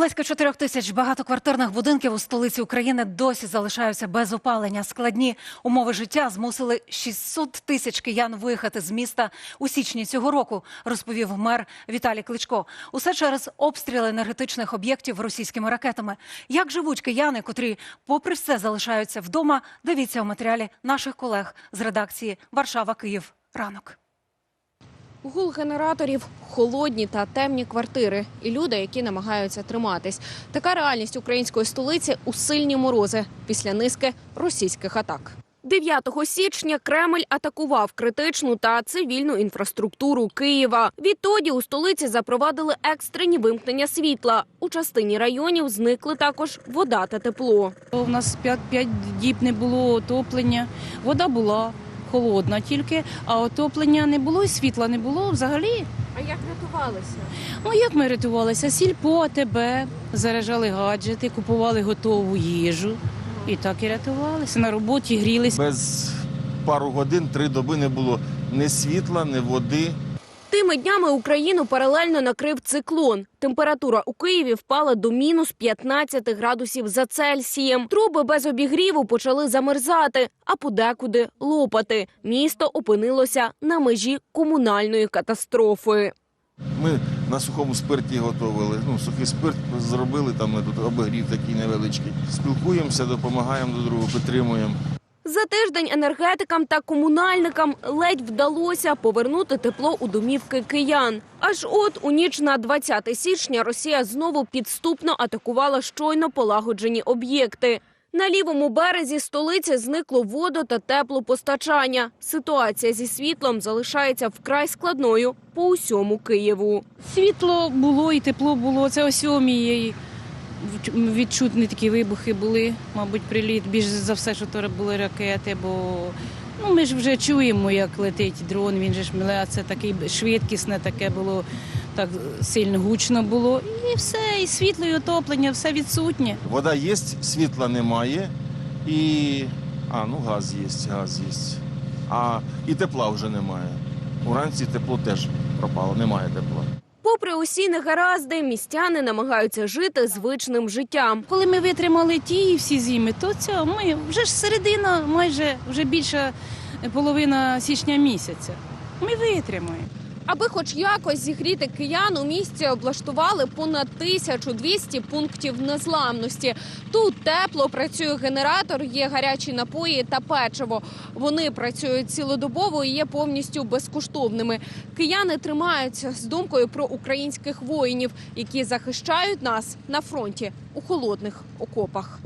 Близько чотирьох тисяч багатоквартирних будинків у столиці України досі залишаються без опалення. Складні умови життя змусили 600 тисяч киян виїхати з міста у січні цього року, розповів мер Віталій Кличко. Усе через обстріли енергетичних об'єктів російськими ракетами. Як живуть кияни, котрі, попри все, залишаються вдома? Дивіться у матеріалі наших колег з редакції Варшава Київ. Ранок. Гул генераторів, холодні та темні квартири і люди, які намагаються триматись. Така реальність української столиці у сильні морози після низки російських атак. 9 січня Кремль атакував критичну та цивільну інфраструктуру Києва. Відтоді у столиці запровадили екстрені вимкнення світла. У частині районів зникли також вода та тепло. У нас 5, діб не було отоплення. Вода була холодна тільки, а отоплення не було і світла не було взагалі. А як рятувалися? Ну як ми рятувалися? Сільпо, АТБ, заряджали гаджети, купували готову їжу. І так і рятувалися. На роботі грілися. Без пару годин, три доби не було ні світла, ні води. Тими днями Україну паралельно накрив циклон. Температура у Києві впала до мінус 15 градусів за Цельсієм. Труби без обігріву почали замерзати, а подекуди лопати. Місто опинилося на межі комунальної катастрофи. Ми на сухому спирті готували. Ну, сухий спирт зробили, там ми тут обігрів такий невеличкий. Спілкуємося, допомагаємо до другого, підтримуємо. За тиждень енергетикам та комунальникам ледь вдалося повернути тепло у домівки киян. Аж от у ніч на 20 січня Росія знову підступно атакувала щойно полагоджені об'єкти. На лівому березі столиці зникло водо та теплопостачання. Ситуація зі світлом залишається вкрай складною по усьому Києву. Світло було і тепло було. Це о сьомій відчутні такі вибухи були. Мабуть, приліт більш за все, що то були ракети, бо ну, ми ж вже чуємо, як летить дрон, він же ж миле, це таке швидкісне таке було, так сильно гучно було. І все, і світло, і отоплення, все відсутнє. Вода є, світла немає. І. А, ну газ є, газ є. А і тепла вже немає. Уранці тепло теж пропало, немає тепла. Попри усі негаразди, містяни намагаються жити звичним життям. Коли ми витримали ті всі зими, то це ми вже ж середина, майже вже більша половина січня місяця. Ми витримаємо. Аби хоч якось зігріти киян, у місті облаштували понад 1200 пунктів незламності. Тут тепло працює генератор, є гарячі напої та печиво. Вони працюють цілодобово і є повністю безкоштовними. Кияни тримаються з думкою про українських воїнів, які захищають нас на фронті у холодних окопах.